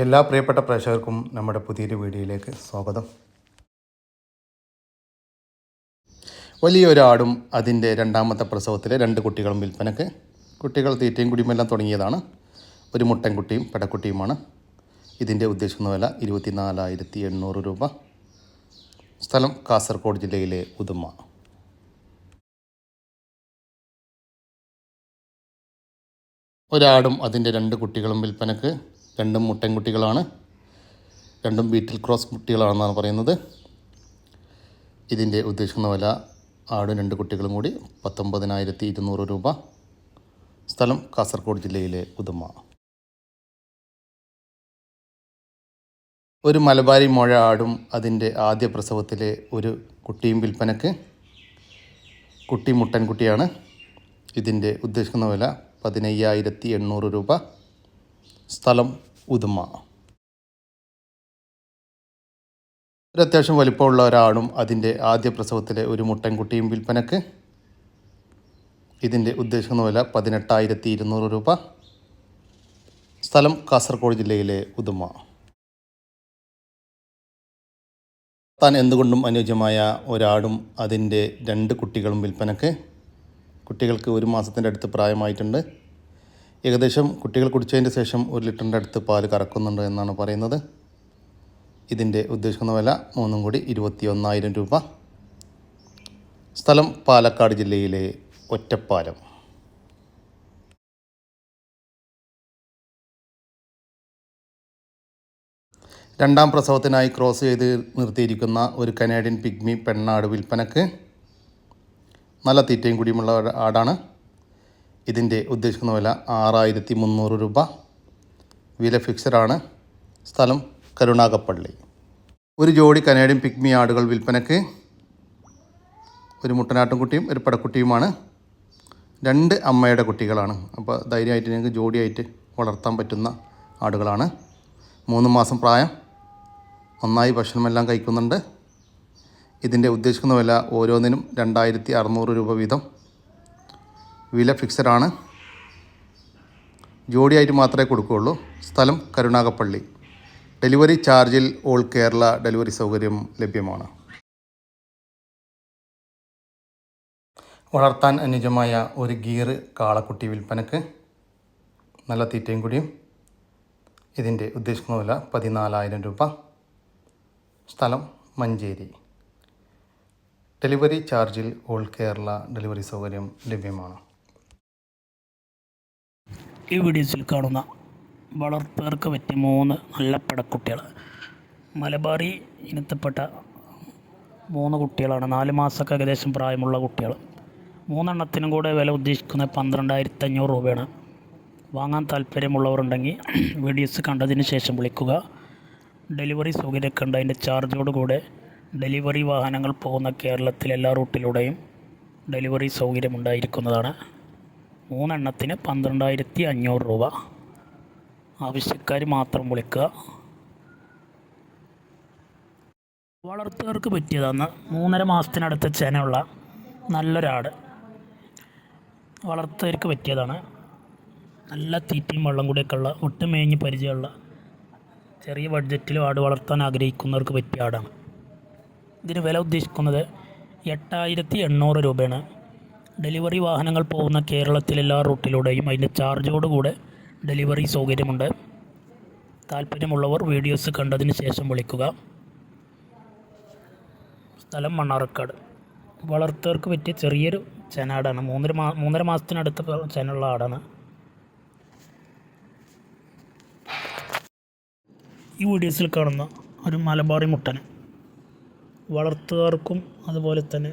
എല്ലാ പ്രിയപ്പെട്ട പ്രേക്ഷകർക്കും നമ്മുടെ പുതിയൊരു വീഡിയോയിലേക്ക് സ്വാഗതം. വലിയൊരാടും അതിന്റെ രണ്ടാമത്തെ പ്രസവത്തിലെ രണ്ട് കുട്ടികളും വിൽപ്പനക്ക് കുട്ടികൾ തീറ്റയും കുടിയുമെല്ലാം തുടങ്ങിയതാണ്. ഒരു മുട്ടൻകുട്ടിയും പെടക്കുട്ടിയുമാണ്. ഇതിന്റെ ഉദ്ദേശിക്കുന്ന വില ഇരുപത്തിനാലായിരത്തി എണ്ണൂറ് രൂപ. സ്ഥലം കാസർഗോഡ് ജില്ലയിലെ ഉദുമ. ഒരാടും അതിന്റെ രണ്ട് കുട്ടികളും വിൽപ്പനക്ക് രണ്ടും മുട്ടൻകുട്ടികളാണ്. രണ്ടും ബീറ്റിൽ ക്രോസ് കുട്ടികളാണെന്നാണ് പറയുന്നത്. ഇതിന്റെ ഉദ്ദേശിക്കുന്ന വില ആടും രണ്ട് കുട്ടികളും കൂടി പത്തൊമ്പതിനായിരത്തി ഇരുന്നൂറ് രൂപ. സ്ഥലം കാസർഗോഡ് ജില്ലയിലെ ഉദുമ. ഒരു മലബാരി മുഴ ആടും അതിന്റെ ആദ്യ പ്രസവത്തിലെ ഒരു കുട്ടിയും വിൽപ്പനക്ക് കുട്ടി മുട്ടൻകുട്ടിയാണ്. ഇതിന്റെ ഉദ്ദേശിക്കുന്ന വില പതിനയ്യായിരത്തി എണ്ണൂറ് രൂപ. സ്ഥലം ഉദുമ. ഒരു അത്യാവശ്യം വലിപ്പമുള്ള ഒരാളും അതിന്റെ ആദ്യ പ്രസവത്തിലെ ഒരു മുട്ടൻകുട്ടിയും വിൽപ്പനക്ക്. ഇതിന്റെ ഉദ്ദേശിക്കുന്ന വില പതിനെട്ടായിരത്തി ഇരുന്നൂറ് രൂപ. സ്ഥലം കാസർഗോഡ് ജില്ലയിലെ ഉദുമ. താൻ എന്തുകൊണ്ടും അനുയോജ്യമായ ഒരാടും അതിന്റെ രണ്ട് കുട്ടികളും വിൽപ്പനക്ക്. കുട്ടികൾക്ക് ഒരു മാസത്തിന്റെ അടുത്ത് പ്രായമായിട്ടുണ്ട്. ഏകദേശം കുട്ടികൾ കുടിച്ചതിന്റെ ശേഷം ഒരു ലിറ്ററിന്റെ അടുത്ത് പാൽ കറക്കുന്നുണ്ട് എന്നാണ് പറയുന്നത്. ഇതിന്റെ ഉദ്ദേശിക്കുന്ന വില മൂന്നും കൂടി ഇരുപത്തി ഒന്നായിരം രൂപ. സ്ഥലം പാലക്കാട് ജില്ലയിലെ ഒറ്റപ്പാലം. രണ്ടാം പ്രസവത്തിനായി ക്രോസ് ചെയ്ത് നിർത്തിയിരിക്കുന്ന ഒരു കനേഡിയൻ പിഗ്മി പെണ്ണാട് വിൽപ്പനക്ക് നല്ല തീറ്റയും കുടിയുമുള്ള ആടാണ്. ഇതിന്റെ ഉദ്ദേശിക്കുന്ന വില ആറായിരത്തി മുന്നൂറ് രൂപ. വില ഫിക്സഡാണ്. സ്ഥലം കരുണാകപ്പള്ളി ഒരു ജോഡി കനേഡിയൻ പിഗ്മി ആടുകൾ വിൽപ്പനക്ക് ഒരു മുട്ടനാട്ടുംകുട്ടിയും ഒരു പടക്കുട്ടിയുമാണ്. രണ്ട് അമ്മയുടെ കുട്ടികളാണ്. അപ്പോൾ ധൈര്യമായിട്ട് നിങ്ങൾക്ക് ജോഡിയായിട്ട് വളർത്താൻ പറ്റുന്ന ആടുകളാണ്. മൂന്ന് മാസം പ്രായം. നന്നായി ഭക്ഷണമെല്ലാം കഴിക്കുന്നുണ്ട്. ഇതിന്റെ ഉദ്ദേശിക്കുന്ന വില ഓരോന്നിനും രണ്ടായിരത്തി അറുന്നൂറ് രൂപ വീതം. വില ഫിക്സഡാണ് ജോഡിയായിട്ട് മാത്രമേ കൊടുക്കുകയുള്ളൂ. സ്ഥലം കരുണാകപ്പള്ളി ഡെലിവറി ചാർജിൽ ഓൾ കേരള ഡെലിവറി സൗകര്യം ലഭ്യമാണ്. വളർത്താൻ അനുജമായ ഒരു ഗീർ കാളക്കുട്ടി വിൽപ്പനക്ക് നല്ല തീറ്റയും കൂടിയും. ഇതിന്റെ ഉദ്ദേശിക്കുന്ന വില പതിനാലായിരം രൂപ. സ്ഥലം മഞ്ചേരി. ഡെലിവറി ചാർജിൽ ഓൾ കേരള ഡെലിവറി സൗകര്യം ലഭ്യമാണ്. ഈ വീഡിയോസിൽ കാണുന്ന വളർത്തുകാർക്ക് പറ്റിയ മൂന്ന് നല്ല പടക്കുട്ടികൾ. മലബാറി ഇനത്തിൽപ്പെട്ട മൂന്ന് കുട്ടികളാണ്. നാല് മാസമൊക്കെ ഏകദേശം പ്രായമുള്ള കുട്ടികൾ. മൂന്നെണ്ണത്തിനും കൂടെ വില ഉദ്ദേശിക്കുന്നത് പന്ത്രണ്ടായിരത്തി അഞ്ഞൂറ് രൂപയാണ്. വാങ്ങാൻ താല്പര്യമുള്ളവരുണ്ടെങ്കിൽ വീഡിയോസ് കണ്ടതിന് ശേഷം വിളിക്കുക. ഡെലിവറി സൗകര്യമൊക്കെ ഉണ്ട്. അതിന്റെ ചാർജോടുകൂടെ ഡെലിവറി വാഹനങ്ങൾ പോകുന്ന കേരളത്തിലെ എല്ലാ റൂട്ടിലൂടെയും ഡെലിവറി സൗകര്യമുണ്ടായിരിക്കുന്നതാണ്. മൂന്നെണ്ണത്തിന് പന്ത്രണ്ടായിരത്തി അഞ്ഞൂറ് രൂപ. ആവശ്യക്കാർ മാത്രം വിളിക്കുക. വളർത്തുകാർക്ക് പറ്റിയതാണ് മൂന്നര മാസത്തിനടുത്ത് ചെനയുള്ള നല്ലൊരാട്. വളർത്തുകാർക്ക് പറ്റിയതാണ്. നല്ല തീറ്റയും വെള്ളം കൂടിയൊക്കെ ഉള്ള ഒട്ടും മേഞ്ഞ് പരിചയമുള്ള ചെറിയ ബഡ്ജറ്റിൽ ആട് വളർത്താൻ ആഗ്രഹിക്കുന്നവർക്ക് പറ്റിയ ആടാണ്. ഇതിന് വില ഉദ്ദേശിക്കുന്നത് എട്ടായിരത്തി എണ്ണൂറ് രൂപയാണ്. ഡെലിവറി വാഹനങ്ങൾ പോകുന്ന കേരളത്തിലെല്ലാ റൂട്ടിലൂടെയും അതിന്റെ ചാർജോടുകൂടെ ഡെലിവറി സൗകര്യമുണ്ട്. താല്പര്യമുള്ളവർ വീഡിയോസ് കണ്ടതിന് ശേഷം വിളിക്കുക. സ്ഥലം മണ്ണാർക്കാട്. വളർത്തവർക്ക് പറ്റിയ ചെറിയൊരു ചെനാടാണ്. മൂന്നര മാ മൂന്നര മാസത്തിനടുത്ത് ചെനുള്ള ആടാണ്. ഈ വീഡിയോസിൽ കാണുന്ന ഒരു മലബാറി മുട്ടന് വളർത്തുകാർക്കും അതുപോലെ തന്നെ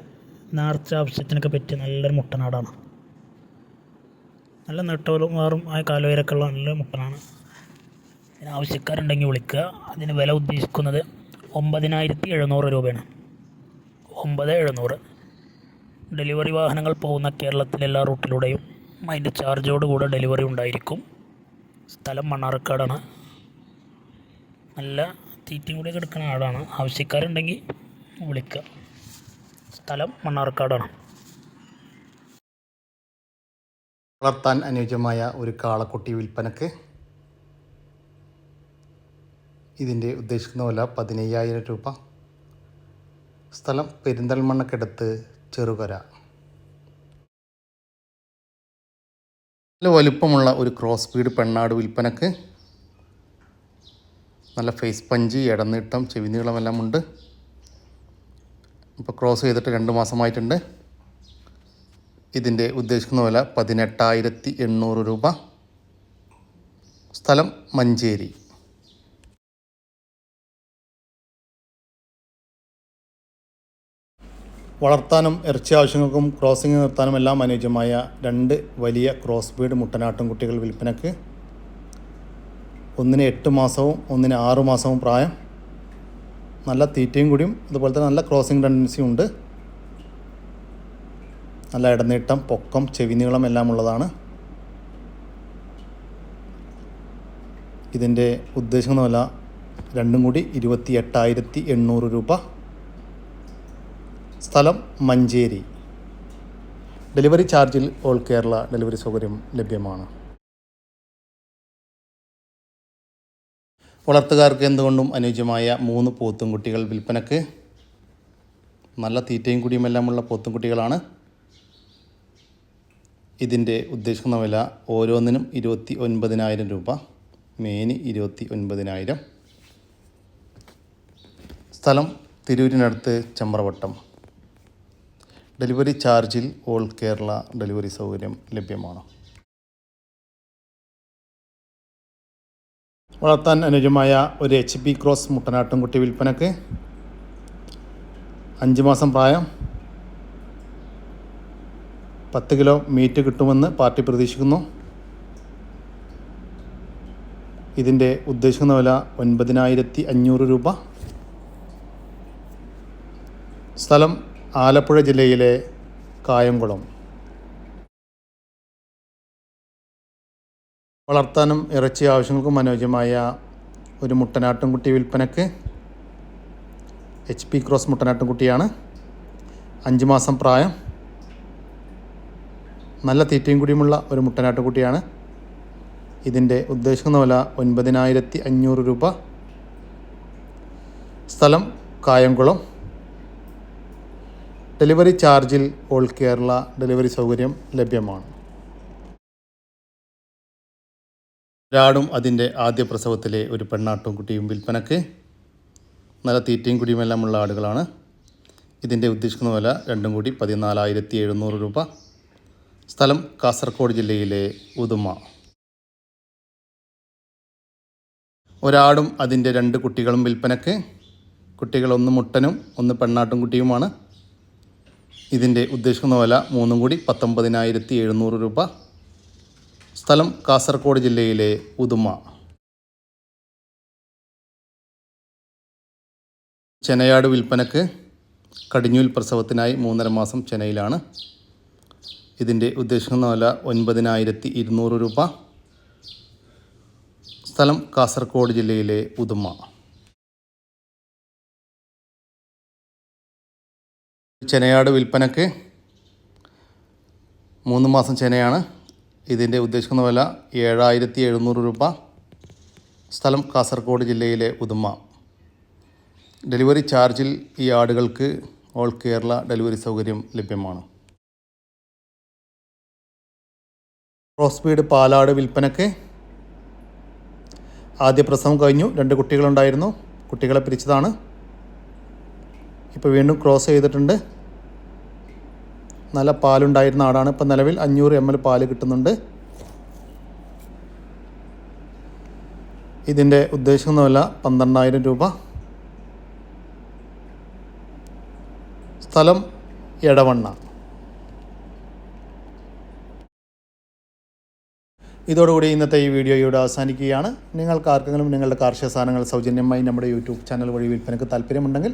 നേർച്ച ആവശ്യത്തിനൊക്കെ പറ്റിയ നല്ലൊരു മുട്ടനാടാണ്. നല്ല നെട്ടോലും വേറും ആ കാലുവരൊക്കെ ഉള്ള നല്ല മുട്ടനാണ്. അതിന് ആവശ്യക്കാരുണ്ടെങ്കിൽ വിളിക്കുക. അതിന് വില ഉദ്ദേശിക്കുന്നത് ഒമ്പതിനായിരത്തി എഴുന്നൂറ് രൂപയാണ്. ഒമ്പത് എഴുന്നൂറ്. ഡെലിവറി വാഹനങ്ങൾ പോകുന്ന കേരളത്തിലെ എല്ലാ റൂട്ടിലൂടെയും അതിന്റെ ചാർജോട് കൂടെ ഡെലിവറി ഉണ്ടായിരിക്കും. സ്ഥലം മണ്ണാർക്കാടാണ്. നല്ല തീറ്റയും കൂടി എടുക്കുന്ന ആടാണ്. ആവശ്യക്കാരുണ്ടെങ്കിൽ വിളിക്കുക. സ്ഥലം മണ്ണാർക്കാടാണ്. വളർത്താൻ അനുയോജ്യമായ ഒരു കാളക്കുട്ടി വിൽപ്പനക്ക് ഇതിന്റെ ഉദ്ദേശിക്കുന്ന വില പതിനയ്യായിരം രൂപ. സ്ഥലം പെരിന്തൽമണ്ണക്കടുത്ത് ചെറുകര. നല്ല വലുപ്പമുള്ള ഒരു ക്രോസ് സ്പീഡ് പെണ്ണാട് വിൽപ്പനക്ക്. നല്ല ഫേസ് പഞ്ച് ഇടനീട്ടം ചെവിനീളമെല്ലാം ഉണ്ട്. ഇപ്പോൾ ക്രോസ് ചെയ്തിട്ട് രണ്ട് മാസമായിട്ടുണ്ട്. ഇതിന്റെ ഉദ്ദേശിക്കുന്ന വില പതിനെട്ടായിരത്തി എണ്ണൂറ് രൂപ. സ്ഥലം മഞ്ചേരി. വളർത്താനും ഇറച്ചി ആവശ്യങ്ങൾക്കും ക്രോസിംഗ് നിർത്താനും എല്ലാം അനുയോജ്യമായ രണ്ട് വലിയ ക്രോസ് ബീഡ് മുട്ടനാട്ടും കുട്ടികൾ വിൽപ്പനക്ക്. ഒന്നിന് എട്ട് മാസവും ഒന്നിന് ആറ് മാസവും പ്രായം. നല്ല തീറ്റയും കൂടിയും അതുപോലെ തന്നെ നല്ല ക്രോസിംഗ് ടെൻഡൻസിയും ഉണ്ട്. നല്ല ഇടനീട്ടം പൊക്കം ചെവിനീളം എല്ലാം ഉള്ളതാണ്. ഇതിന്റെ ഉദ്ദേശിക്കുന്ന വില രണ്ടും കൂടി ഇരുപത്തി എട്ടായിരത്തി എണ്ണൂറ് രൂപ. സ്ഥലം മഞ്ചേരി. ഡെലിവറി ചാർജിൽ ഓൾ കേരള ഡെലിവറി സൗകര്യം ലഭ്യമാണ്. വളർത്തുകാർക്ക് എന്തുകൊണ്ടും അനുയോജ്യമായ മൂന്ന് പോത്തുംകുട്ടികൾ വിൽപ്പനക്ക്. നല്ല തീറ്റയും കുടിയുമെല്ലാമുള്ള പോത്തുംകുട്ടികളാണ്. ഇതിന്റെ ഉദ്ദേശിക്കുന്ന വില ഓരോന്നിനും ഇരുപത്തി ഒൻപതിനായിരം രൂപ. മേനി ഇരുപത്തി ഒൻപതിനായിരം സ്ഥലം തിരൂരിനടുത്ത് ചെമ്പ്രവട്ടം. ഡെലിവറി ചാർജിൽ ഓൾ കേരള ഡെലിവറി സൗകര്യം ലഭ്യമാണ്. വളർത്താൻ അനുജമായ ഒരു എച്ച് പി ക്രോസ് മുട്ടനാട്ടുംകുട്ടി വിൽപ്പനക്ക് അഞ്ച് മാസം പ്രായം പത്ത് കിലോ മീറ്റ് കിട്ടുമെന്ന് പാർട്ടി പ്രതീക്ഷിക്കുന്നു. ഇതിന്റെ ഉദ്ദേശിക്കുന്ന വില ഒൻപതിനായിരത്തി അഞ്ഞൂറ് രൂപ. സ്ഥലം ആലപ്പുഴ ജില്ലയിലെ കായംകുളം. വളർത്താനും ഇറച്ചി ആവശ്യങ്ങൾക്കും അനുയോജ്യമായ ഒരു മുട്ടനാട്ടുംകുട്ടി വിൽപ്പനക്ക് എച്ച് പി ക്രോസ് മുട്ടനാട്ടുംകുട്ടിയാണ്. അഞ്ച് മാസം പ്രായം. നല്ല തീറ്റയും കൂടിയുമുള്ള ഒരു മുട്ടനാട്ടുംകുട്ടിയാണ്. ഇതിന്റെ ഉദ്ദേശിക്കുന്ന വില ഒൻപതിനായിരത്തി അഞ്ഞൂറ് രൂപ. സ്ഥലം കായംകുളം. ഡെലിവറി ചാർജിൽ ഓൾ കേരള ഡെലിവറി സൗകര്യം ലഭ്യമാണ്. ഒരാടും അതിന്റെ ആദ്യ പ്രസവത്തിലെ ഒരു പെണ്ണാട്ടും കുട്ടിയും വിൽപ്പനക്ക് നല്ല തീറ്റയും കുടിയുമെല്ലാമുള്ള ആടുകളാണ്. ഇതിന്റെ ഉദ്ദേശിക്കുന്ന വില രണ്ടും കൂടി പതിനാലായിരത്തി എഴുന്നൂറ് രൂപ. സ്ഥലം കാസർഗോഡ് ജില്ലയിലെ ഉദുമ. ഒരാടും അതിന്റെ രണ്ട് കുട്ടികളും വിൽപ്പനക്ക്. കുട്ടികൾ ഒന്ന് മുട്ടനും ഒന്ന് പെണ്ണാട്ടും കുട്ടിയുമാണ്. ഇതിന്റെ ഉദ്ദേശിക്കുന്ന വില മൂന്നും കൂടി പത്തൊമ്പതിനായിരത്തി എഴുന്നൂറ് രൂപ. സ്ഥലം കാസർഗോഡ് ജില്ലയിലെ ഉദുമ. ചെനയാട് വിൽപ്പനക്ക് കടിഞ്ഞൂൽ പ്രസവത്തിനായി മൂന്നര മാസം ചെനയിലാണ് ഇതിന്റെ ഉദ്ദേശിക്കുന്ന വില ഒൻപതിനായിരത്തി ഇരുന്നൂറ് രൂപ. സ്ഥലം കാസർഗോഡ് ജില്ലയിലെ ഉദുമ. ചെനയാട് വിൽപ്പനക്ക് മൂന്ന് മാസം ചെനയാണ് ഇതിന്റെ ഉദ്ദേശിക്കുന്ന വില ഏഴായിരത്തി എഴുന്നൂറ് രൂപ. സ്ഥലം കാസർഗോഡ് ജില്ലയിലെ ഉദുമ. ഡെലിവറി ചാർജിൽ ഈ ആടുകൾക്ക് ഓൾ കേരള ഡെലിവറി സൗകര്യം ലഭ്യമാണ്. ക്രോസ് ബീഡ് പാലാട് വിൽപ്പനക്ക് ആദ്യ പ്രസവം കഴിഞ്ഞു. രണ്ട് കുട്ടികളുണ്ടായിരുന്നു. കുട്ടികളെ പിരിച്ചതാണ്. ഇപ്പോൾ വീണ്ടും ക്രോസ് ചെയ്തിട്ടുണ്ട്. നല്ല പാലുണ്ടായിരുന്ന ആടാണ്. ഇപ്പം നിലവിൽ അഞ്ഞൂറ് എം എൽ പാൽ കിട്ടുന്നുണ്ട്. ഇതിന്റെ ഉദ്ദേശിക്കുന്ന വില പന്ത്രണ്ടായിരം രൂപ. സ്ഥലം എടവണ്ണ. ഇതോടുകൂടി ഇന്നത്തെ ഈ വീഡിയോ ഇവിടെ അവസാനിക്കുകയാണ്. നിങ്ങൾക്ക് ആർക്കെങ്കിലും നിങ്ങളുടെ കാർഷിക സാധനങ്ങൾ സൗജന്യമായി നമ്മുടെ യൂട്യൂബ് ചാനൽ വഴി വിൽപ്പനയ്ക്ക് താല്പര്യമുണ്ടെങ്കിൽ